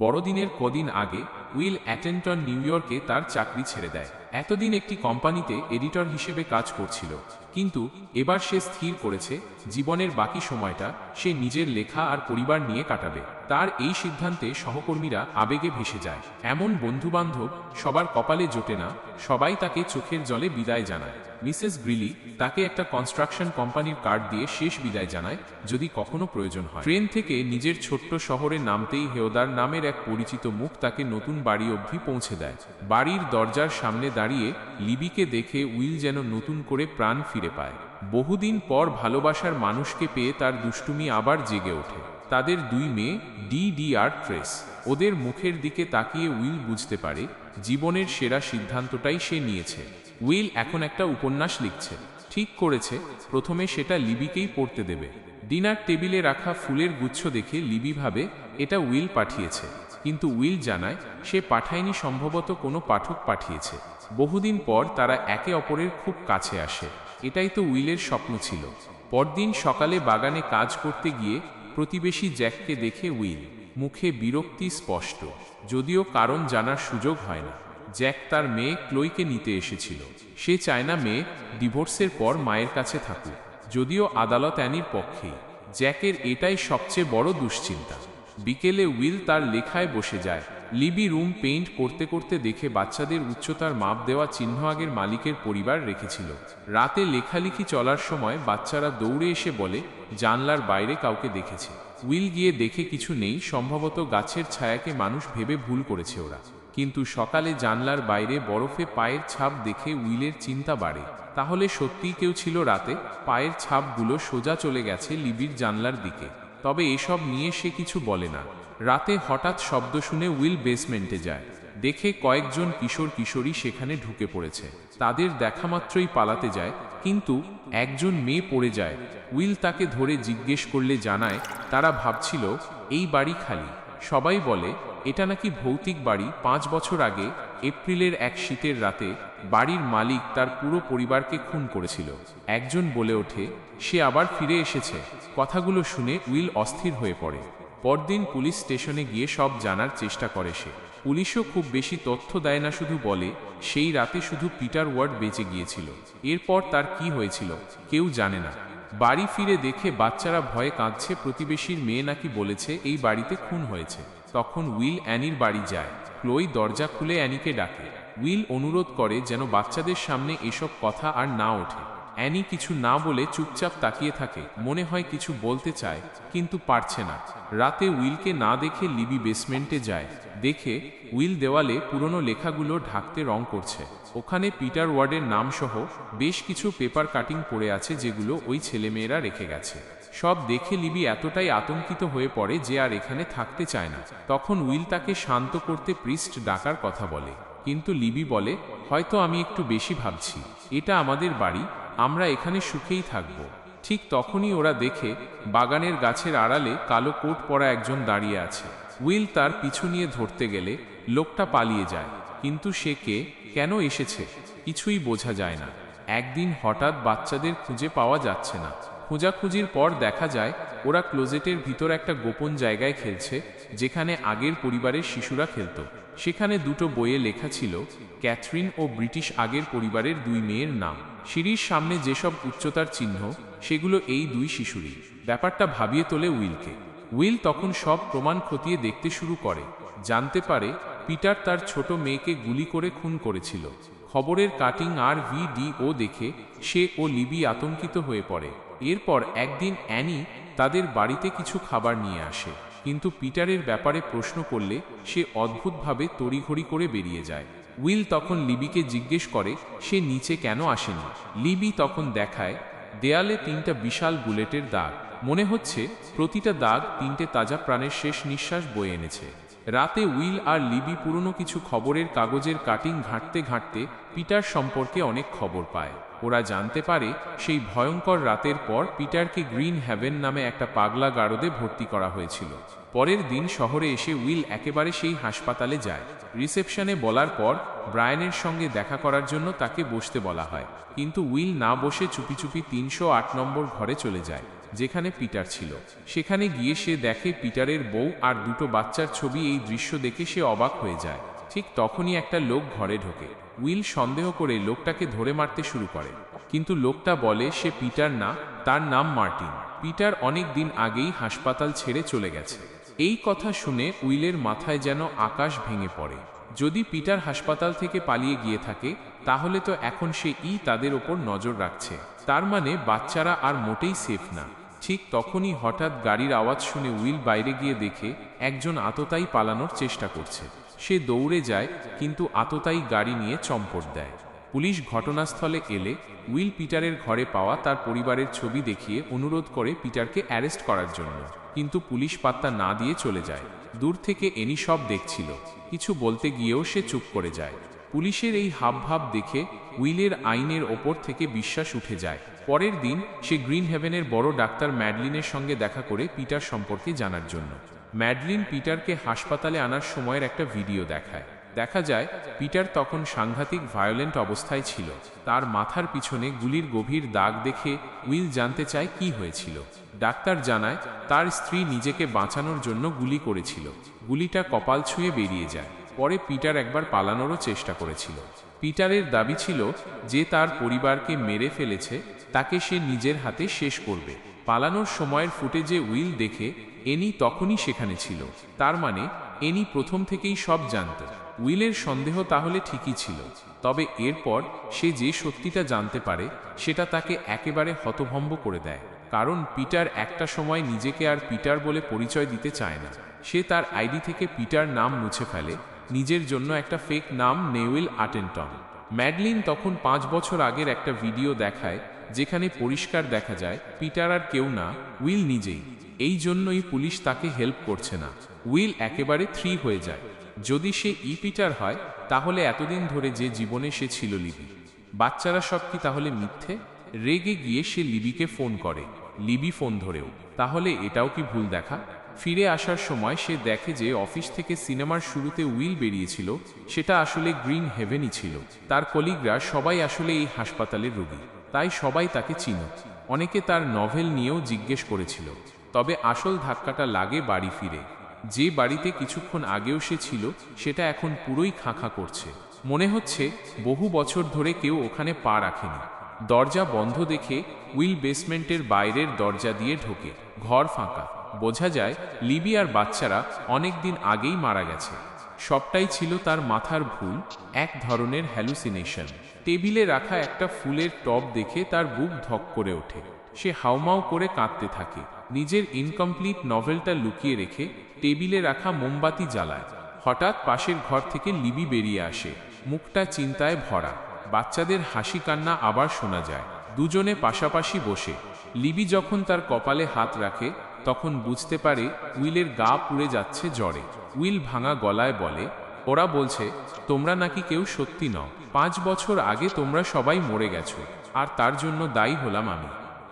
বড়দিনের কদিন আগে উইল অ্যাটেন্টন নিউ ইয়র্কে তার চাকরি ছেড়ে দেয়। এতদিন একটি কোম্পানিতে এডিটর হিসেবে কাজ করছিল। কিন্তু এবার সে স্থির করেছে, জীবনের বাকি সময়টা সে নিজের লেখা আর পরিবার নিয়ে কাটাবে। তার এই সিদ্ধান্তে সহকর্মীরা আবেগে ভেসে যায়। এমন বন্ধুবান্ধব সবার কপালে জোটে না, সবাই তাকে চোখের জলে বিদায় জানায়। মিসেস গ্রিলি তাকে একটা কনস্ট্রাকশন কোম্পানির কার্ড দিয়ে শেষ বিদায় জানায়, যদি কখনো প্রয়োজন হয়। ট্রেন থেকে নিজের ছোট্ট শহরে নামতেই হেওদার নামের এক পরিচিত মুখ তাকে নতুন বাড়ি অবধি পৌঁছে দেয়। বাড়ির দরজার সামনে দাঁড়িয়ে লিবিকে দেখে উইল যেন নতুন করে প্রাণ ফিরে পায়। বহুদিন পর ভালোবাসার মানুষকে পেয়ে তার দুষ্টুমি আবার জেগে ওঠে। তাদের দুই মেয়ে, ডি ডি আর ট্রেস। ওদের মুখের দিকে তাকিয়ে উইল বুঝতে পারে, জীবনের সেরা সিদ্ধান্তটাই সে নিয়েছে। উইল এখন একটা উপন্যাস লিখছে। ঠিক করেছে, প্রথমে সেটা লিবিকেই পড়তে দেবে। ডিনার টেবিলে রাখা ফুলের গুচ্ছ দেখে লিবি ভাবে, এটা উইল পাঠিয়েছে। কিন্তু উইল জানায়, সে পাঠায়নি, সম্ভবত কোনো পাঠক পাঠিয়েছে। বহুদিন পর তারা একে অপরের খুব কাছে আসে। এটাই তো উইলের স্বপ্ন ছিল। পরদিন সকালে বাগানে কাজ করতে গিয়ে প্রতিবেশী জ্যাককে দেখে উইল, মুখে বিরক্তি স্পষ্ট, যদিও কারণ জানার সুযোগ হয় না। জ্যাক তার মেয়ে ক্লোইকে নিতে এসেছিল। সে চায় না মেয়ে ডিভোর্সের পর মায়ের কাছে থাকুক। যদিও আদালত অ্যানির পক্ষেই। জ্যাকের এটাই সবচেয়ে বড় দুশ্চিন্তা। বিকেলে উইল তার লেখায় বসে যায়। লিবি রুম পেইন্ট করতে করতে দেখে বাচ্চাদের উচ্চতার মাপ দেওয়া চিহ্ন আগের মালিকের পরিবার রেখেছিল। রাতে লেখালেখি চলার সময় বাচ্চারা দৌড়ে এসে বলে, জানলার বাইরে কাউকে দেখেছে। উইল গিয়ে দেখে কিছু নেই, সম্ভবত গাছের ছায়াকে মানুষ ভেবে ভুল করেছে ওরা। কিন্তু সকালে জানলার বাইরে বরফে পায়ের ছাপ দেখে উইলের চিন্তা বাড়ে। তাহলে সত্যিই কেউ ছিল রাতে? পায়ের ছাপগুলো সোজা চলে গেছে লিবির জানলার দিকে। তবে এসব নিয়ে সে কিছু বলে না। রাতে হঠাৎ শব্দ শুনে উইল বেসমেন্টে যায়। দেখে কয়েকজন কিশোর কিশোরী সেখানে ঢুকে পড়েছে। তাদের দেখামাত্রই পালাতে যায়, কিন্তু একজন মেয়ে পড়ে যায়। উইল তাকে ধরে জিজ্ঞেস করলে জানায়, তারা ভাবছিল, এই বাড়ি খালি। সবাই বলে, এটা নাকি ভৌতিক বাড়ি। পাঁচ বছর আগে, এপ্রিলের এক শীতের রাতে, বাড়ির মালিক তার পুরো পরিবারকে খুন করেছিল। একজন বলে ওঠে, সে আবার ফিরে এসেছে। কথাগুলো শুনে উইল অস্থির হয়ে পড়ে। পরদিন পুলিশ স্টেশনে গিয়ে সব জানার চেষ্টা করে সে। পুলিশও খুব বেশি তথ্য দেয় না, শুধু বলে, সেই রাতে শুধু পিটার ওয়ার্ড বেঁচে গিয়েছিল। এরপর তার কি হয়েছিল, কেউ জানে না। বাড়ি ফিরে দেখে বাচ্চারা ভয়ে কাঁদছে, প্রতিবেশীর মেয়ে নাকি বলেছে, এই বাড়িতে খুন হয়েছে। তখন উইল অ্যানির বাড়ি যায়। ক্লোই দরজা খুলে অ্যানিকে ডাকে। উইল অনুরোধ করে যেন বাচ্চাদের সামনে এসব কথা আর না ওঠে। অ্যানি কিছু না বলে চুপচাপ তাকিয়ে থাকে। মনে হয় কিছু বলতে চায়, কিন্তু পারছে না। রাতে উইলকে না দেখে লিবি বেসমেন্টে যায়। দেখে উইল দেওয়ালে পুরনো লেখাগুলো ঢাকতে রং করছে। ওখানে পিটার ওয়ার্ডের নাম সহ বেশ কিছু পেপার কাটিং পড়ে আছে যেগুলো ওই ছেলেমেয়েরা রেখে গেছে। সব দেখে লিবি এতটাই আতঙ্কিত হয়ে পড়ে যে আর এখানে থাকতে চায় না। তখন উইল তাকে শান্ত করতে প্রিস্ট ডাকার কথা বলে। কিন্তু লিবি বলে, হয়তো আমি একটু বেশি ভাবছি। এটা আমাদের বাড়ি আমরা এখানে সুখেই থাকব। ঠিক তখনই ওরা দেখে বাগানের গাছের আড়ালে কালো কোট পরা একজন দাঁড়িয়ে আছে। উইল তার পিছু নিয়ে ধরতে গেলে লোকটা পালিয়ে যায়। কিন্তু সে কে? কেন এসেছে? কিছুই বোঝা যায় না। একদিন হঠাৎ বাচ্চাদের খুঁজে পাওয়া যাচ্ছে না। খোঁজাখুঁজির পর দেখা যায়, ওরা ক্লোজেটের ভিতর একটা গোপন জায়গায় খেলছে, যেখানে আগের পরিবারের শিশুরা খেলত। সেখানে দুটো বইয়ে লেখা ছিল, ক্যাথরিন ও ব্রিটিশ আগের পরিবারের দুই মেয়ের নাম। সিঁড়ির সামনে যেসব উচ্চতার চিহ্ন, সেগুলো এই দুই শিশুরই। ব্যাপারটা ভাবিয়ে তোলে উইলকে। উইল তখন সব প্রমাণ খতিয়ে দেখতে শুরু করে। জানতে পারে পিটার তার ছোট মেয়েকে গুলি করে খুন করেছিল। খবরের কাটিং আর ভিডিও দেখে সে ও লিবি আতঙ্কিত হয়ে পড়ে। এরপর একদিন অ্যানি তাদের বাড়িতে কিছু খাবার নিয়ে আসে। কিন্তু পিটারের ব্যাপারে প্রশ্ন করলে সে অদ্ভুতভাবে তড়িঘড়ি করে বেরিয়ে যায়। উইল তখন লিবিকে জিজ্ঞেস করে, সে নিচে কেন আসেনি? লিবি তখন দেখায়, দেয়ালে তিনটা বিশাল বুলেটের দাগ। মনে হচ্ছে, প্রতিটা দাগ তিনটে তাজা প্রাণের শেষ নিঃশ্বাস বয়ে এনেছে। রাতে উইল আর লিবি পুরনো কিছু খবরের কাগজের কাটিং ঘাঁটতে ঘাঁটতে পিটার সম্পর্কে অনেক খবর পায়। ওরা জানতে পারে সেই ভয়ঙ্কর রাতের পর পিটারকে গ্রিন হ্যাভেন নামে একটা পাগলা গারদে ভর্তি করা হয়েছিল। পরের দিন শহরে এসে উইল একেবারে সেই হাসপাতালে যায়। রিসেপশনে বলার পর ব্রায়ানের সঙ্গে দেখা করার জন্য তাকে বসতে বলা হয়। কিন্তু উইল না বসে চুপি চুপি তিনশো আট নম্বর ঘরে চলে যায়। যেখানে পিটার ছিল। সেখানে গিয়ে সে দেখে পিটারের বউ আর দুটো বাচ্চার ছবি এই দৃশ্য দেখে সে অবাক হয়ে যায়। ঠিক তখনই একটা লোক ঘরে ঢোকে। উইল সন্দেহ করে লোকটাকে ধরে মারতে শুরু করে। কিন্তু লোকটা বলে, সে পিটার না, তার নাম মার্টিন। পিটার অনেক দিন আগেই হাসপাতাল ছেড়ে চলে গেছে। এই কথা শুনে উইলের মাথায় যেন আকাশ ভেঙে পড়ে। যদি পিটার হাসপাতাল থেকে পালিয়ে গিয়ে থাকে, তাহলে তো এখন সে ই তাদের ওপর নজর রাখছে। তার মানে বাচ্চারা আর মোটেই সেফ না। ঠিক তখনই হঠাৎ গাড়ির আওয়াজ শুনে উইল বাইরে গিয়ে দেখে একজন আততায়ী পালানোর চেষ্টা করছে। সে দৌড়ে যায়, কিন্তু আততায়ী গাড়ি নিয়ে চম্পট দেয়। পুলিশ ঘটনাস্থলে এলে উইল পিটারের ঘরে পাওয়া তার পরিবারের ছবি দেখিয়ে অনুরোধ করে পিটারকে অ্যারেস্ট করার জন্য। কিন্তু পুলিশ পাত্তা না দিয়ে চলে যায়। দূর থেকে এনি সব দেখছিল। কিছু বলতে গিয়েও সে চুপ করে যায়। পুলিশের এই হাবভাব দেখে উইলের আইনের ওপর থেকে বিশ্বাস উঠে যায়। পরের দিন সে গ্রিন হেভেনের বড় ডাক্তার ম্যাডলিনের সঙ্গে দেখা করে পিটার সম্পর্কে জানার জন্য। ম্যাডলিন পিটারকে হাসপাতালে আনার সময়ের একটা ভিডিও দেখায়। দেখা যায়, পিটার তখন সাংঘাতিক ভায়োলেন্ট অবস্থায় ছিল। তার মাথার পিছনে গুলির গভীর দাগ দেখে উইল জানতে চায় কি হয়েছিল। ডাক্তার জানায়, তার স্ত্রী নিজেকে বাঁচানোর জন্য গুলি করেছিল। গুলিটা কপাল ছুঁয়ে বেরিয়ে যায়। পরে পিটার একবার পালানোরও চেষ্টা করেছিল। পিটারের দাবি ছিল যে তার পরিবারকে মেরে ফেলেছে, তাকে সে নিজের হাতে শেষ করবে। পালানোর সময়ের ফুটেজে উইল দেখে এনি তখনই সেখানে ছিল। তার মানে এনি প্রথম থেকেই সব জানত। উইলের সন্দেহ তাহলে ঠিকই ছিল। তবে এরপর সে যে সত্যিটা জানতে পারে, সেটা তাকে একেবারে হতভম্ব করে দেয়। কারণ পিটার একটা সময় নিজেকে আর পিটার বলে পরিচয় দিতে চায় না। সে তার আইডি থেকে পিটার নাম মুছে ফেলে নিজের জন্য একটা ফেক নাম নেউইল আটেনটন। ম্যাডলিন তখন পাঁচ বছর আগের একটা ভিডিও দেখায়, যেখানে পরিষ্কার দেখা যায়, পিটার আর কেউ না, উইল নিজেই। এই জন্যই পুলিশ তাকে হেল্প করছে না। উইল একেবারে থ্রি হয়ে যায়। যদি সে ই পিটার হয়, তাহলে এতদিন ধরে যে জীবনে সে ছিল লিবি। বাচ্চারা সব কি তাহলে মিথ্যে? রেগে গিয়ে সে লিবিকে ফোন করে। লিবি ফোন ধরেও। তাহলে এটাও কি ভুল দেখা? ফিরে আসার সময় সে দেখে যে অফিস থেকে সিনেমার শুরুতে উইল বেরিয়েছিল, সেটা আসলে গ্রিন হেভেনই ছিল। তার কলিগরা সবাই আসলে এই হাসপাতালের রোগী, তাই সবাই তাকে চিনত অনেকে তার নভেল নিয়েও জিজ্ঞেস করেছিল, তবে আসল ধাক্কাটা লাগে বাড়ি ফিরে। যে বাড়িতে কিছুক্ষণ আগেও সে ছিল, সেটা এখন পুরোই খাঁখা করছে। মনে হচ্ছে, বহু বছর ধরে কেউ ওখানে পা রাখেনি। দরজা বন্ধ দেখে উইল বেসমেন্টের বাইরের দরজা দিয়ে ঢোকে, ঘর ফাঁকা। বোঝা যায় লিবি আর বাচ্চারা অনেক দিন আগেই মারা গেছে। সবটাই ছিল তার মাথার ভুল, এক ধরনের হ্যালুসিনেশন টেবিলে রাখা একটা ফুলের টব দেখে তার বুক ধক করে ওঠে। সে হাউমাউ করে কাঁদতে থাকে। নিজের ইনকমপ্লিট নভেলটা লুকিয়ে রেখে টেবিলে রাখা মোমবাতি জ্বালায়। হঠাৎ পাশের ঘর থেকে লিবি বেরিয়ে আসে। মুখটা চিন্তায় ভরা। বাচ্চাদের হাসি কান্না আবার শোনা যায়। দুজনে পাশাপাশি বসে। লিবি যখন তার কপালে হাত রাখে তখন বুঝতে পারে উইলের গা পুড়ে যাচ্ছে জ্বরে। উইল ভাঙা গলায় বলে, ওরা বলছে, তোমরা নাকি কেউ সত্যি নও। পাঁচ বছর আগে তোমরা সবাই মরে গেছো, আর তার জন্য দায়ী হলাম আমি।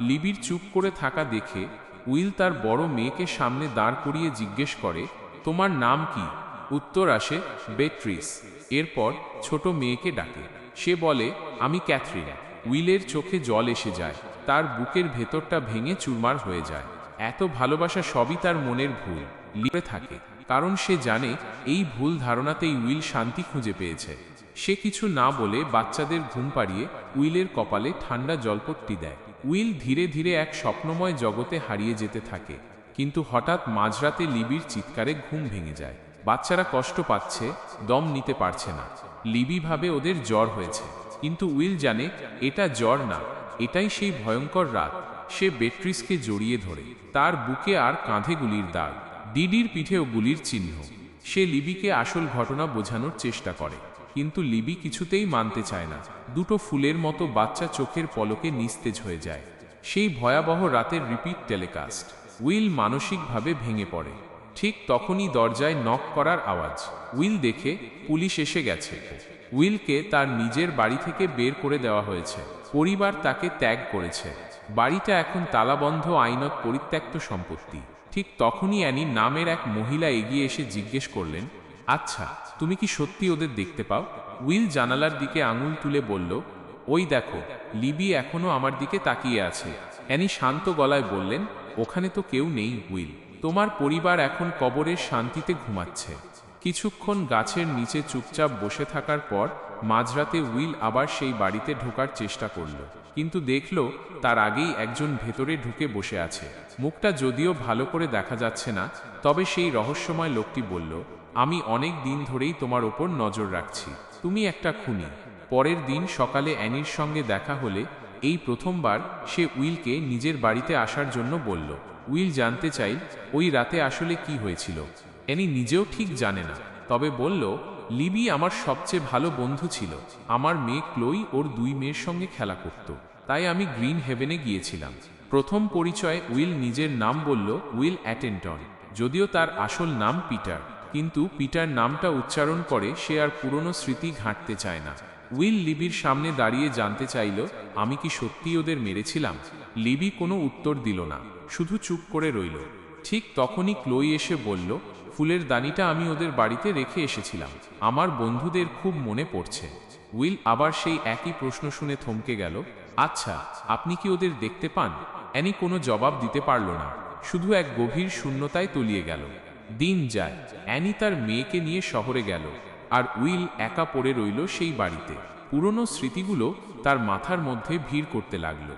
লিবির চুপ করে থাকা দেখে উইল তার বড় মেয়েকে সামনে দাঁড় করিয়ে জিজ্ঞেস করে, তোমার নাম কি? উত্তর আসে, বেট্রিস। এরপর ছোট মেয়েকে ডাকে। সে বলে, আমি ক্যাথরিন। উইলের চোখে জল এসে যায়, তার বুকের ভেতরটা ভেঙে চুরমার হয়ে যায়। এত ভালোবাসা সবই তার মনের ভুল, লিপে থাকে, কারণ সে জানে এই ভুল ধারণাতেই উইল শান্তি খুঁজে পেয়েছে। সে কিছু না বলে বাচ্চাদের ঘুম পাড়িয়ে উইলের কপালে ঠান্ডা জলপট্টি দেয়। উইল ধীরে ধীরে এক স্বপ্নময় জগতে হারিয়ে যেতে থাকে, কিন্তু হঠাৎ মাঝরাতে লিবির চিৎকারে ঘুম ভেঙে যায়। বাচ্চারা কষ্ট পাচ্ছে, দম নিতে পারছে না। লিবি ভাবে ওদের জ্বর হয়েছে, কিন্তু উইল জানে, এটা জ্বর না, এটাই সেই ভয়ঙ্কর রাত। সে বেট্রিসকে জড়িয়ে ধরে। তার বুকে আর কাঁধে গুলির দাগ। ডিডির পিঠেও গুলির চিহ্ন। সে লিবিকে আসল ঘটনা বোঝানোর চেষ্টা করে। কিন্তু লিবি কিছুতেই মানতে চায় না। দুটো ফুলের মতো বাচ্চা চোখের পলকে নিস্তেজ হয়ে যায়। সেই ভয়াবহ রাতের রিপিট টেলিকাস্ট। উইল মানসিকভাবে ভেঙে পড়ে। ঠিক তখনই দরজায় নক করার আওয়াজ। উইল দেখে, পুলিশ এসে গেছে। উইলকে তার নিজের বাড়ি থেকে বের করে দেওয়া হয়েছে। পরিবার তাকে ত্যাগ করেছে। বাড়িটা এখন তালাবন্ধ আইনত পরিত্যক্ত সম্পত্তি। ঠিক তখনই অ্যানি নামের এক মহিলা এগিয়ে এসে জিজ্ঞেস করলেন আচ্ছা তুমি কি সত্যি ওদের দেখতে পাও? উইল জানালার দিকে আঙুল তুলে বলল, ওই দেখো, লিবি এখনও আমার দিকে তাকিয়ে আছে। অ্যানি শান্ত গলায় বললেন, ওখানে তো কেউ নেই, উইল। তোমার পরিবার এখন কবরের শান্তিতে ঘুমাচ্ছে। কিছুক্ষণ গাছের নিচে চুপচাপ বসে থাকার পর মাঝরাতে উইল আবার সেই বাড়িতে ঢোকার চেষ্টা করল। কিন্তু দেখল তার আগেই একজন ভেতরে ঢুকে বসে আছে। মুখটা যদিও ভালো করে দেখা যাচ্ছে না, তবে সেই রহস্যময় লোকটি বলল, আমি অনেক দিন ধরেই তোমার ওপর নজর রাখছি। তুমি একটা খুনি। পরের দিন সকালে অ্যানির সঙ্গে দেখা হলে এই প্রথমবার সে উইলকে নিজের বাড়িতে আসার জন্য বলল। উইল জানতে চাই, ওই রাতে আসলে কি হয়েছিল। অ্যানি নিজেও ঠিক জানে না, তবে বলল লিবি আমার সবচেয়ে ভালো বন্ধু ছিল। আমার মেয়ে ক্লোই ওর দুই মেয়ের সঙ্গে খেলা করত। তাই আমি গ্রিন হেভেনে গিয়েছিলাম। প্রথম পরিচয়ে উইল নিজের নাম বলল উইল অ্যাটেন্টন। যদিও তার আসল নাম পিটার। কিন্তু পিটার নামটা উচ্চারণ করে সে আর পুরনো স্মৃতি ঘাঁটতে চায় না। উইল লিবির সামনে দাঁড়িয়ে জানতে চাইল, আমি কি সত্যি ওদের মেরেছিলাম? লিবি কোনো উত্তর দিল না, শুধু চুপ করে রইল। ঠিক তখনই ক্লোই এসে বলল, ফুলের দানিটা আমি ওদের বাড়িতে রেখে এসেছিলাম। আমার বন্ধুদের খুব মনে পড়ছে। উইল আবার সেই একই প্রশ্ন শুনে থমকে গেল আচ্ছা আপনি কি ওদের দেখতে পান? অ্যানি কোনো জবাব দিতে পারল না। শুধু এক গভীর শূন্যতায় তলিয়ে গেল। দিন যায়, অ্যানি তার মেয়েকে নিয়ে শহরে গেল, আর উইল একা পড়ে রইল সেই বাড়িতে। পুরনো স্মৃতিগুলো তার মাথার মধ্যে ভিড় করতে লাগল।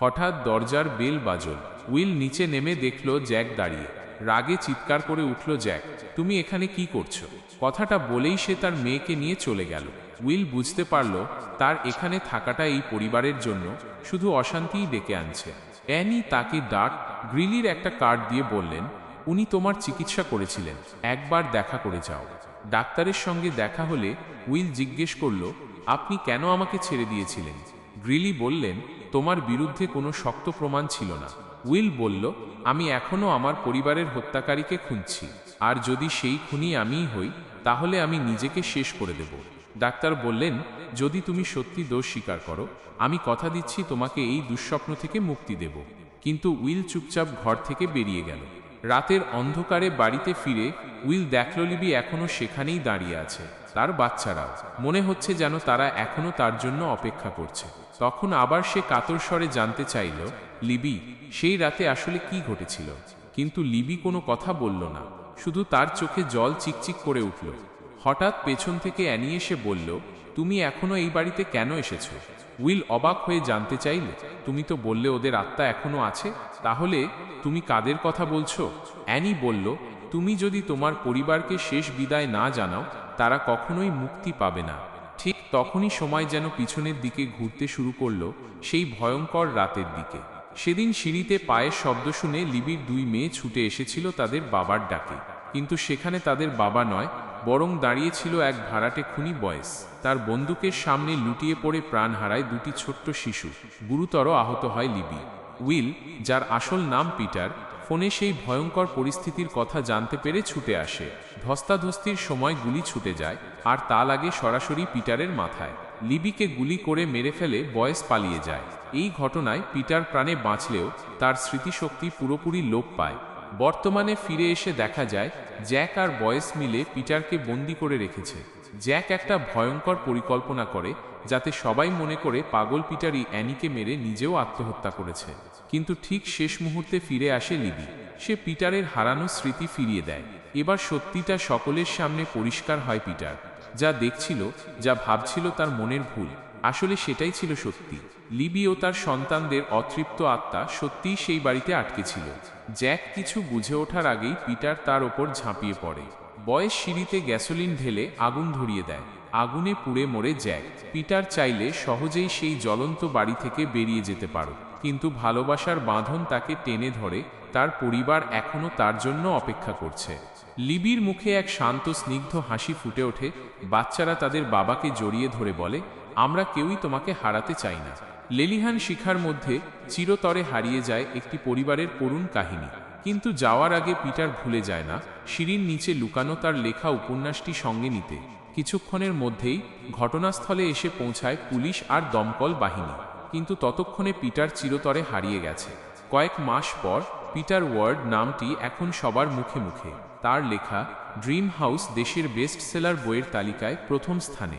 হঠাৎ দরজার বেল বাজল। উইল নিচে নেমে দেখল জ্যাক দাঁড়িয়ে। রাগে চিৎকার করে উঠল জ্যাক, তুমি এখানে কি করছ? কথাটা বলেই সে তার মেয়েকে নিয়ে চলে গেল। উইল বুঝতে পারল তার এখানে থাকাটা এই পরিবারের জন্য শুধু অশান্তিই ডেকে আনছে। অ্যানি তাকে ডাক, গ্রিলির একটা কার্ড দিয়ে বললেন, উনি তোমার চিকিৎসা করেছিলেন, একবার দেখা করে যাও। ডাক্তারের সঙ্গে দেখা হলে উইল জিজ্ঞেস করল, আপনি কেন আমাকে ছেড়ে দিয়েছিলেন? গ্রিলি বললেন, তোমার বিরুদ্ধে কোনো শক্ত প্রমাণ ছিল না। উইল বলল, আমি এখনও আমার পরিবারের হত্যাকারীকে খুঁজছি আর যদি সেই খুনি আমিই হই, তাহলে আমি নিজেকে শেষ করে দেব। ডাক্তার বললেন, যদি তুমি সত্যি দোষ স্বীকার করো, আমি কথা দিচ্ছি তোমাকে এই দুঃস্বপ্ন থেকে মুক্তি দেব। কিন্তু উইল চুপচাপ ঘর থেকে বেরিয়ে গেল। রাতের অন্ধকারে বাড়িতে ফিরে উইল দেখল লিবি এখনও সেখানেই দাঁড়িয়ে আছে, তার বাচ্চারাও। মনে হচ্ছে যেন তারা এখনও তার জন্য অপেক্ষা করছে। তখন আবার সে কাতর স্বরে জানতে চাইল, লিবি, সেই রাতে আসলে কি ঘটেছিল? কিন্তু লিবি কোনো কথা বলল না, শুধু তার চোখে জল চিকচিক করে উঠল। হঠাৎ পেছন থেকে অ্যানি এসে বলল, তুমি এখনও এই বাড়িতে কেন এসেছ? উইল অবাক হয়ে জানতে চাইলে, তুমি তো বললে ওদের আত্মা এখনও আছে, তাহলে তুমি কাদের কথা বলছো? অ্যানি বলল, তুমি যদি তোমার পরিবারকে শেষ বিদায় না জানাও, তারা কখনোই মুক্তি পাবে না। ঠিক তখনই সময় যেন পিছনের দিকে ঘুরতে শুরু করল সেই ভয়ঙ্কর রাতের দিকে। সেদিন সিঁড়িতে পায়ের শব্দ শুনে লিবির দুই মেয়ে ছুটে এসেছিল তাদের বাবার ডাকে। কিন্তু সেখানে তাদের বাবা নয়, বরং দাঁড়িয়েছিল এক ভাড়াটে খুনি বয়স। তার বন্দুকের সামনে লুটিয়ে পড়ে প্রাণ হারায় দুটি ছোট্ট শিশু, গুরুতর আহত হয় লিবি। উইল, যার আসল নাম পিটার, ফোনে সেই ভয়ঙ্কর পরিস্থিতির কথা জানতে পেরে ছুটে আসে। ধস্তাধস্তির সময় গুলি ছুটে যায় আর তা লাগে সরাসরি পিটারের মাথায়। লিবিকে গুলি করে মেরে ফেলে বয়স পালিয়ে যায়। এই ঘটনায় পিটার প্রাণে বাঁচলেও তার স্মৃতিশক্তি পুরোপুরি লোপ পায়। বর্তমানে ফিরে এসে দেখা যায়, জ্যাক আর বয়েস মিলে পিটারকে বন্দি করে রেখেছে। জ্যাক একটা ভয়ঙ্কর পরিকল্পনা করে, যাতে সবাই মনে করে পাগল পিটারই অ্যানিকে মেরে নিজেও আত্মহত্যা করেছে। কিন্তু ঠিক শেষ মুহূর্তে ফিরে আসে লিবি। সে পিটারের হারানো স্মৃতি ফিরিয়ে দেয়। এবার সত্যিটা সকলের সামনে পরিষ্কার হয় পিটার। যা দেখছিল, যা ভাবছিল তার মনের ভুল। আসলে সেটাই ছিল সত্যি। লিবি ও তার সন্তানদের অতৃপ্ত আত্মা সত্যিই সেই বাড়িতে আটকে ছিল। জ্যাক কিছু বুঝে ওঠার আগেই পিটার তার ওপর ঝাঁপিয়ে পড়ে। বয়স সিঁড়িতে গ্যাসোলিন ঢেলে আগুন ধরিয়ে দেয়। আগুনে পুড়ে মরে জ্যাক। পিটার চাইলে সহজেই সেই জ্বলন্ত বাড়ি থেকে বেরিয়ে যেতে পারো। কিন্তু ভালোবাসার বাঁধন তাকে টেনে ধরে, তার পরিবার এখনও তার জন্য অপেক্ষা করছে। লিবির মুখে এক শান্ত, স্নিগ্ধ হাসি ফুটে ওঠে। বাচ্চারা তাদের বাবাকে জড়িয়ে ধরে বলে, আমরা কেউই তোমাকে হারাতে চাই না। লেলিহান শিখার মধ্যে চিরতরে হারিয়ে যায় একটি পরিবারের করুণ কাহিনী। কিন্তু যাওয়ার আগে পিটার ভুলে যায় না, সিঁড়ির নিচে লুকানো তার লেখা উপন্যাসটি সঙ্গে নিতে। কিছুক্ষণের মধ্যেই ঘটনাস্থলে এসে পৌঁছায় পুলিশ আর দমকল বাহিনী। কিন্তু ততক্ষণে পিটার চিরতরে হারিয়ে গেছে। কয়েক মাস পর পিটার ওয়ার্ড নামটি এখন সবার মুখে মুখে। তার লেখা ড্রিম হাউস দেশের বেস্ট সেলার বইয়ের তালিকায় প্রথম স্থানে।